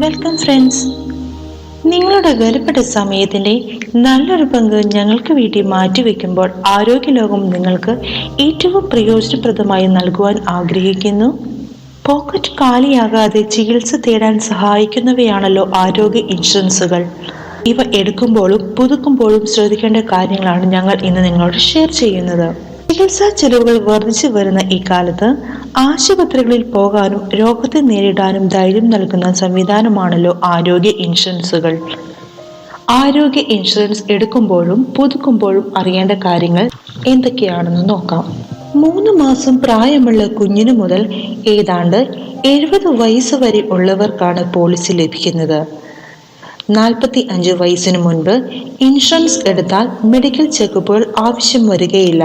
Welcome friends നിങ്ങളുടെ വിലപ്പെട്ട സമയത്തിന്റെ നല്ലൊരു പങ്ക് ഞങ്ങൾക്ക് വേണ്ടി മാറ്റിവെക്കുമ്പോൾ ആരോഗ്യലോകം നിങ്ങൾക്ക് ഏറ്റവും പ്രയോജനപ്രദമായി നൽകുവാൻ ആഗ്രഹിക്കുന്നു. പോക്കറ്റ് കാലിയാകാതെ ചികിത്സ തേടാൻ സഹായിക്കുന്നവയാണല്ലോ ആരോഗ്യ ഇൻഷുറൻസുകൾ. ഇവ എടുക്കുമ്പോഴും പുതുക്കുമ്പോഴും ശ്രദ്ധിക്കേണ്ട കാര്യങ്ങളാണ് ഞങ്ങൾ ഇന്ന് നിങ്ങളോട് ഷെയർ ചെയ്യുന്നത്. ചികിത്സാ ചെലവുകൾ വർദ്ധിച്ചു വരുന്ന ഈ കാലത്ത് ആശുപത്രികളിൽ പോകാനും രോഗത്തെ നേരിടാനും ധൈര്യം നൽകുന്ന സംവിധാനമാണല്ലോ ആരോഗ്യ ഇൻഷുറൻസുകൾ. ആരോഗ്യ ഇൻഷുറൻസ് എടുക്കുമ്പോഴും പുതുക്കുമ്പോഴും അറിയേണ്ട കാര്യങ്ങൾ എന്തൊക്കെയാണെന്ന് നോക്കാം. മൂന്ന് മാസം പ്രായമുള്ള കുഞ്ഞിനു മുതൽ ഏതാണ്ട് എഴുപത് വയസ്സ് വരെ ഉള്ളവർക്കാണ് പോളിസി ലഭിക്കുന്നത്. നാൽപ്പത്തി അഞ്ച് വയസ്സിന് മുൻപ് ഇൻഷുറൻസ് എടുത്താൽ മെഡിക്കൽ ചെക്കപ്പുകൾ ആവശ്യം വരികയില്ല.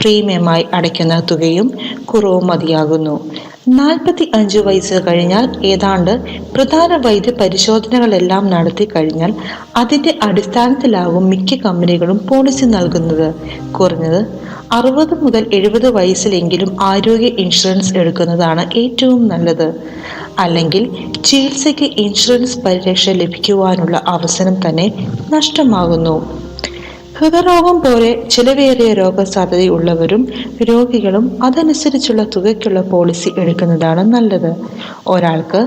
പ്രീമിയമായി അടയ്ക്കുന്ന തുകയും കുറവ് മതിയാകുന്നു. നാൽപ്പത്തി അഞ്ച് വയസ്സ് കഴിഞ്ഞാൽ ഏതാണ്ട് പ്രധാന വൈദ്യ പരിശോധനകളെല്ലാം നടത്തി കഴിഞ്ഞാൽ അതിന്റെ അടിസ്ഥാനത്തിലാകും മിക്ക കമ്പനികളും പോളിസി നൽകുന്നത്. കുറഞ്ഞത് അറുപത് മുതൽ എഴുപത് വയസ്സിലെങ്കിലും ആരോഗ്യ ഇൻഷുറൻസ് എടുക്കുന്നതാണ് ഏറ്റവും നല്ലത്. അല്ലെങ്കിൽ ചികിത്സയ്ക്ക് ഇൻഷുറൻസ് പരിരക്ഷ ലഭിക്കുവാനുള്ള അവസരം തന്നെ നഷ്ടമാകുന്നു. ഹൃദയരോഗം പോലെ ചിലവേറിയ രോഗസാധ്യതയുള്ളവരും രോഗികളും അതനുസരിച്ചുള്ള തുകയ്ക്കുള്ള പോളിസി എടുക്കുന്നതാണ് നല്ലത്. ഒരാൾക്ക്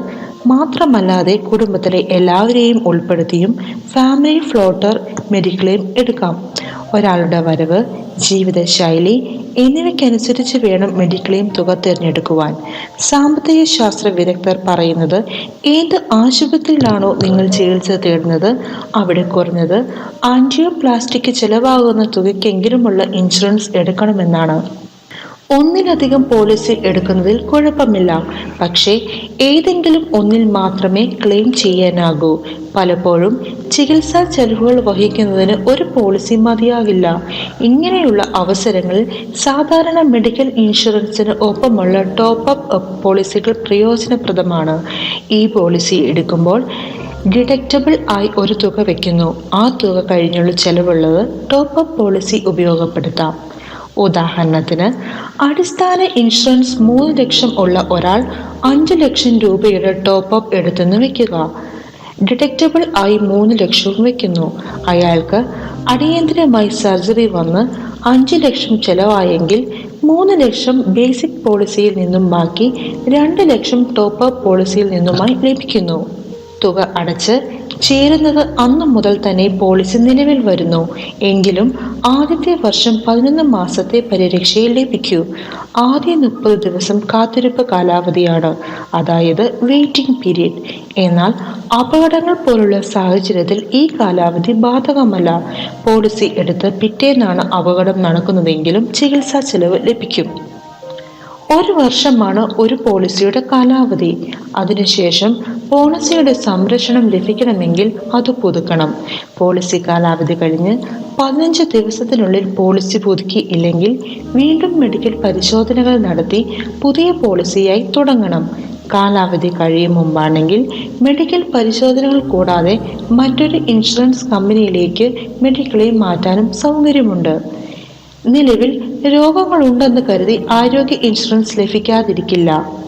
മാത്രമല്ലാതെ കുടുംബത്തിലെ എല്ലാവരെയും ഉൾപ്പെടുത്തിയും ഫാമിലി ഫ്ലോട്ടർ മെഡിക്ലെയിം എടുക്കാം. ഒരാളുടെ വരവ് ജീവിതശൈലി എന്നിവയ്ക്കനുസരിച്ച് വേണം മെഡിക്ലെയിം തുക തിരഞ്ഞെടുക്കുവാൻ. സാമ്പത്തിക ശാസ്ത്ര വിദഗ്ധർ പറയുന്നത് ഏത് ആശുപത്രിയിലാണോ നിങ്ങൾ ചികിത്സ തേടുന്നത് അവിടെ കുറഞ്ഞത് ആൻജിയോപ്ലാസ്റ്റിക് ചെലവാകുന്ന തുകയ്ക്കെങ്കിലുമുള്ള ഇൻഷുറൻസ് എടുക്കണമെന്നാണ്. ഒന്നിലധികം പോളിസി എടുക്കുന്നതിൽ കുഴപ്പമില്ല. പക്ഷേ ഏതെങ്കിലും ഒന്നിൽ മാത്രമേ ക്ലെയിം ചെയ്യാനാകൂ. പലപ്പോഴും ചികിത്സാ ചെലവുകൾ വഹിക്കുന്നതിന് ഒരു പോളിസി മതിയാകില്ല. ഇങ്ങനെയുള്ള അവസരങ്ങളിൽ സാധാരണ മെഡിക്കൽ ഇൻഷുറൻസിന് ഒപ്പമുള്ള ടോപ്പ് അപ്പ് പോളിസികൾ പ്രയോജനപ്രദമാണ്. ഈ പോളിസി എടുക്കുമ്പോൾ ഡിഡക്റ്റബിൾ ആയി ഒരു തുക വയ്ക്കുന്നു ആ തുക കഴിഞ്ഞുള്ള ചെലവുള്ളത് ടോപ്പ് അപ്പ് പോളിസി ഉപയോഗപ്പെടുത്താം. ഉദാഹരണത്തിന് അടിസ്ഥാന ഇൻഷുറൻസ് മൂന്ന് ലക്ഷം ഉള്ള ഒരാൾ അഞ്ച് ലക്ഷം രൂപയുടെ ടോപ്പ് അപ്പ് എടുത്തെന്ന് വെക്കുക ഡിറ്റക്റ്റബിൾ ആയി മൂന്ന് ലക്ഷവും വെക്കുന്നു അയാൾക്ക് അടിയന്തരമായി സർജറി വന്ന് അഞ്ച് ലക്ഷം ചെലവായെങ്കിൽ മൂന്ന് ലക്ഷം ബേസിക് പോളിസിയിൽ നിന്നും ബാക്കി രണ്ട് ലക്ഷം ടോപ്പ് അപ്പ് പോളിസിയിൽ നിന്നുമായി ലഭിക്കുന്നു. തുക അടച്ച് ചേരുന്നത് അന്നു മുതൽ തന്നെ പോളിസി നിലവിൽ വരുന്നു. എങ്കിലും ആദ്യത്തെ വർഷം പതിനൊന്ന് മാസത്തെ പരിരക്ഷയിൽ ലഭിക്കൂ. ആദ്യ മുപ്പത് ദിവസം കാത്തിരിപ്പ് കാലാവധിയാണ്. അതായത് വെയിറ്റിംഗ് പീരീഡ്. എന്നാൽ അപകടങ്ങൾ പോലുള്ള സാഹചര്യത്തിൽ ഈ കാലാവധി ബാധകമല്ല. പോളിസി എടുത്ത് പിറ്റേന്നാണ് അപകടം നടക്കുന്നതെങ്കിലും ചികിത്സാ ചെലവ് ലഭിക്കും. ഒരു വർഷമാണ് ഒരു പോളിസിയുടെ കാലാവധി. അതിനുശേഷം പോളിസിയുടെ സംരക്ഷണം ലഭിക്കണമെങ്കിൽ അത് പുതുക്കണം. പോളിസി കാലാവധി കഴിഞ്ഞ് പതിനഞ്ച് ദിവസത്തിനുള്ളിൽ പോളിസി പുതുക്കി ഇല്ലെങ്കിൽ വീണ്ടും മെഡിക്കൽ പരിശോധനകൾ നടത്തി പുതിയ പോളിസിയായി തുടങ്ങണം. കാലാവധി കഴിയും മുമ്പാണെങ്കിൽ മെഡിക്കൽ പരിശോധനകൾ കൂടാതെ മറ്റൊരു ഇൻഷുറൻസ് കമ്പനിയിലേക്ക് മെഡിക്കളെ മാറ്റാനും സൗകര്യമുണ്ട്. നിലവിൽ രോഗങ്ങളുണ്ടെന്ന് കരുതി ആരോഗ്യ ഇൻഷുറൻസ് ലഭിക്കാതിരിക്കില്ല.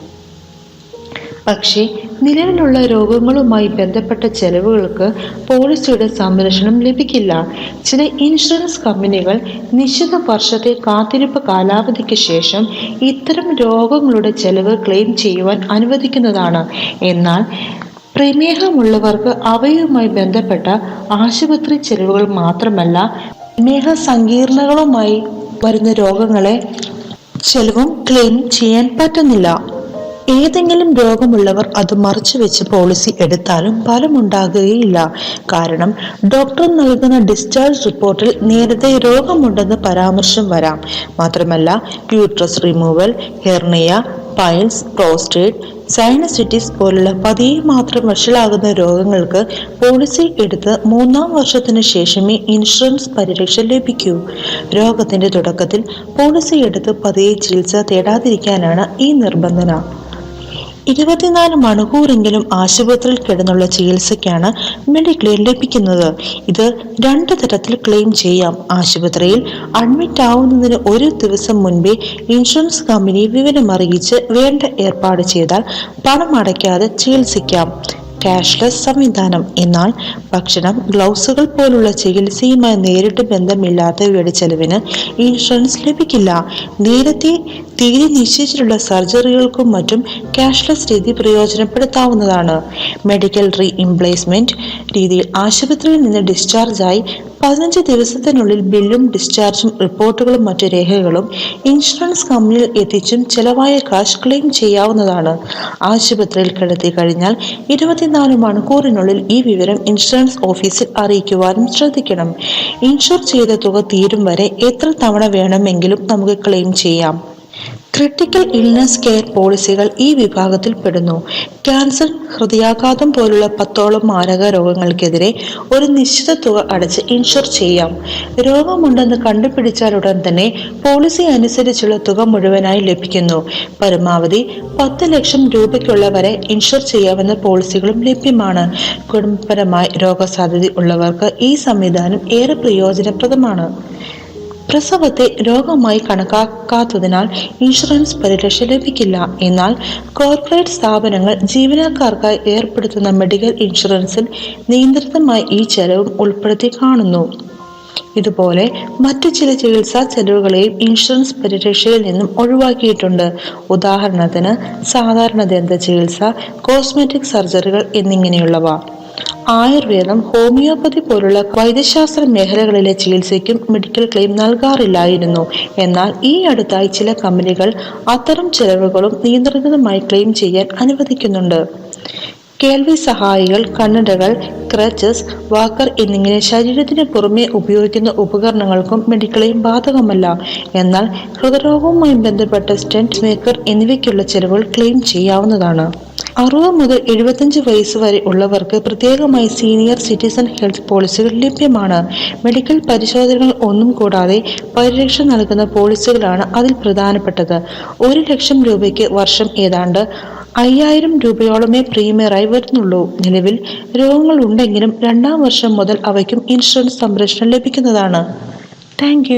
പക്ഷേ നിലവിലുള്ള രോഗങ്ങളുമായി ബന്ധപ്പെട്ട ചെലവുകൾക്ക് പോളിസിയുടെ സംരക്ഷണം ലഭിക്കില്ല. ചില ഇൻഷുറൻസ് കമ്പനികൾ നിശ്ചിത വർഷത്തെ കാത്തിരിപ്പ് കാലാവധിക്ക് ശേഷം ഇത്തരം രോഗങ്ങളുടെ ചെലവ് ക്ലെയിം ചെയ്യുവാൻ അനുവദിക്കുന്നതാണ്. എന്നാൽ പ്രമേഹമുള്ളവർക്ക് അവയുമായി ബന്ധപ്പെട്ട ആശുപത്രി ചെലവുകൾ മാത്രമല്ല പ്രമേഹ സങ്കീർണകളുമായി വരുന്ന രോഗങ്ങളെ ചെലവും ക്ലെയിം ചെയ്യാൻ പറ്റുന്നില്ല. ഏതെങ്കിലും രോഗമുള്ളവർ അത് മറച്ചു വെച്ച് പോളിസി എടുത്താലും ഫലമുണ്ടാകുകയില്ല കാരണം ഡോക്ടർ നൽകുന്ന ഡിസ്ചാർജ് റിപ്പോർട്ടിൽ നേരത്തെ രോഗമുണ്ടെന്ന് പരാമർശം വരാം. മാത്രമല്ല uterus removal hernia piles prostate sinusitis പോലുള്ള പതിയെ മാത്രം വഷളാകുന്ന രോഗങ്ങൾക്ക് പോളിസി എടുത്ത് മൂന്നാം വർഷത്തിന് ശേഷമേ ഇൻഷുറൻസ് പരിരക്ഷ ലഭിക്കൂ. രോഗത്തിന്റെ തുടക്കത്തിൽ പോളിസി എടുത്ത് പതിയെ ചികിത്സ തേടാതിരിക്കാനാണ് ഈ നിബന്ധന ഇരുപത്തിനാല് മണിക്കൂറെങ്കിലും ആശുപത്രിയിൽ കിടന്നുള്ള ചികിത്സയ്ക്കാണ് മെഡിക്ലെയിം ലഭിക്കുന്നത്. ഇത് രണ്ട് തരത്തിൽ ക്ലെയിം ചെയ്യാം. ആശുപത്രിയിൽ അഡ്മിറ്റ് ആവുന്നതിന് ഒരു ദിവസം മുൻപേ ഇൻഷുറൻസ് കമ്പനി വിവരം അറിയിച്ച് വേണ്ട ഏർപ്പാട് ചെയ്താൽ പണം അടയ്ക്കാതെ ചികിത്സിക്കാം. ക്യാഷ്ലെസ് സംവിധാനം. എന്നാൽ ഭക്ഷണം ഗ്ലൗസുകൾ പോലുള്ള ചികിത്സയുമായി നേരിട്ട് ബന്ധമില്ലാത്തവയുടെ ചെലവിന് ഇൻഷുറൻസ് ലഭിക്കില്ല. നേരത്തെ തീരെ നിശ്ചയിച്ചിട്ടുള്ള സർജറികൾക്കും മറ്റും ക്യാഷ്ലെസ് രീതി പ്രയോജനപ്പെടുത്താവുന്നതാണ്. മെഡിക്കൽ റീ ഇംപ്ലേസ്മെന്റ് രീതിയിൽ ആശുപത്രിയിൽ നിന്ന് ഡിസ്ചാർജായി പതിനഞ്ച് ദിവസത്തിനുള്ളിൽ ബില്ലും ഡിസ്ചാർജും റിപ്പോർട്ടുകളും മറ്റു രേഖകളും ഇൻഷുറൻസ് കമ്പനിയിൽ എത്തിച്ചും ചെലവായ കാശ് ക്ലെയിം ചെയ്യാവുന്നതാണ്. ആശുപത്രിയിൽ കിടത്തി കഴിഞ്ഞാൽ ഇരുപത്തിനാല് മണിക്കൂറിനുള്ളിൽ ഈ വിവരം ഇൻഷുറൻസ് ഓഫീസിൽ അറിയിക്കുവാനും ശ്രദ്ധിക്കണം. ഇൻഷുർ ചെയ്ത തുക തീരും വരെ എത്ര തവണ വേണമെങ്കിലും നമുക്ക് ക്ലെയിം ചെയ്യാം. ക്രിട്ടിക്കൽ ഇൽനസ് കെയർ പോളിസികൾ ഈ വിഭാഗത്തിൽ പെടുന്നു. ക്യാൻസർ ഹൃദയാഘാതം പോലുള്ള പത്തോളം മാരക രോഗങ്ങൾക്കെതിരെ ഒരു നിശ്ചിത തുക അടച്ച് ഇൻഷുർ ചെയ്യാം. രോഗമുണ്ടെന്ന് കണ്ടുപിടിച്ചാലുടൻ തന്നെ പോളിസി അനുസരിച്ചുള്ള തുക മുഴുവനായി ലഭിക്കുന്നു. പരമാവധി പത്ത് ലക്ഷം രൂപയ്ക്കുള്ള വരെ ഇൻഷുർ ചെയ്യാവുന്ന പോളിസികളും ലഭ്യമാണ്. കുടുംബപരമായി രോഗസാധ്യത ഉള്ളവർക്ക് ഈ സംവിധാനം ഏറെ പ്രയോജനപ്രദമാണ്. പ്രസവത്തെ രോഗമായി കണക്കാക്കാത്തതിനാൽ ഇൻഷുറൻസ് പരിരക്ഷ ലഭിക്കില്ല. എന്നാൽ കോർപ്പറേറ്റ് സ്ഥാപനങ്ങൾ ജീവനക്കാർക്കായി ഏർപ്പെടുത്തുന്ന മെഡിക്കൽ ഇൻഷുറൻസിൽ നിയന്ത്രിതമായി ഈ ചെലവും ഉൾപ്പെടുത്തി കാണുന്നു. ഇതുപോലെ മറ്റു ചില ചികിത്സാ ചെലവുകളെയും ഇൻഷുറൻസ് പരിരക്ഷയിൽ നിന്നും ഒഴിവാക്കിയിട്ടുണ്ട്. ഉദാഹരണത്തിന് സാധാരണ ദന്ത ചികിത്സ കോസ്മെറ്റിക് സർജറികൾ എന്നിങ്ങനെയുള്ളവ. ആയുർവേദം ഹോമിയോപ്പതി പോലുള്ള വൈദ്യശാസ്ത്ര മേഖലകളിലെ ചികിത്സയ്ക്കും മെഡിക്കൽ ക്ലെയിം നൽകാറില്ലായിരുന്നു. എന്നാൽ ഈ അടുത്തായി ചില കമ്പനികൾ അത്തരം ചെലവുകളും നിയന്ത്രിതമായി ക്ലെയിം ചെയ്യാൻ അനുവദിക്കുന്നുണ്ട്. കേൾവി സഹായികൾ കണ്ണടകൾ ക്രച്ചസ് വാക്കർ എന്നിങ്ങനെ ശരീരത്തിന് പുറമെ ഉപയോഗിക്കുന്ന ഉപകരണങ്ങൾക്കും മെഡിക്കളെയും ബാധകമല്ല. എന്നാൽ ഹൃദ്രോഗവുമായി ബന്ധപ്പെട്ട സ്റ്റെന്റ് മേക്കർ എന്നിവയ്ക്കുള്ള ചെലവുകൾ ക്ലെയിം ചെയ്യാവുന്നതാണ്. അറുപത് മുതൽ എഴുപത്തഞ്ച് വയസ്സ് വരെ ഉള്ളവർക്ക് പ്രത്യേകമായി സീനിയർ സിറ്റിസൺ ഹെൽത്ത് പോളിസികൾ ലഭ്യമാണ്. മെഡിക്കൽ പരിശോധനകൾ ഒന്നും കൂടാതെ പരിരക്ഷ നൽകുന്ന പോളിസികളാണ് അതിൽ പ്രധാനപ്പെട്ടത്. ഒരു ലക്ഷം രൂപയ്ക്ക് വർഷം ഏതാണ്ട് അയ്യായിരം രൂപയോളമേ പ്രീമിയറായി വരുന്നുള്ളൂ. നിലവിൽ രോഗങ്ങൾ ഉണ്ടെങ്കിലും രണ്ടാം വർഷം മുതൽ അവയ്ക്കും ഇൻഷുറൻസ് സംരക്ഷണം ലഭിക്കുന്നതാണ്. താങ്ക്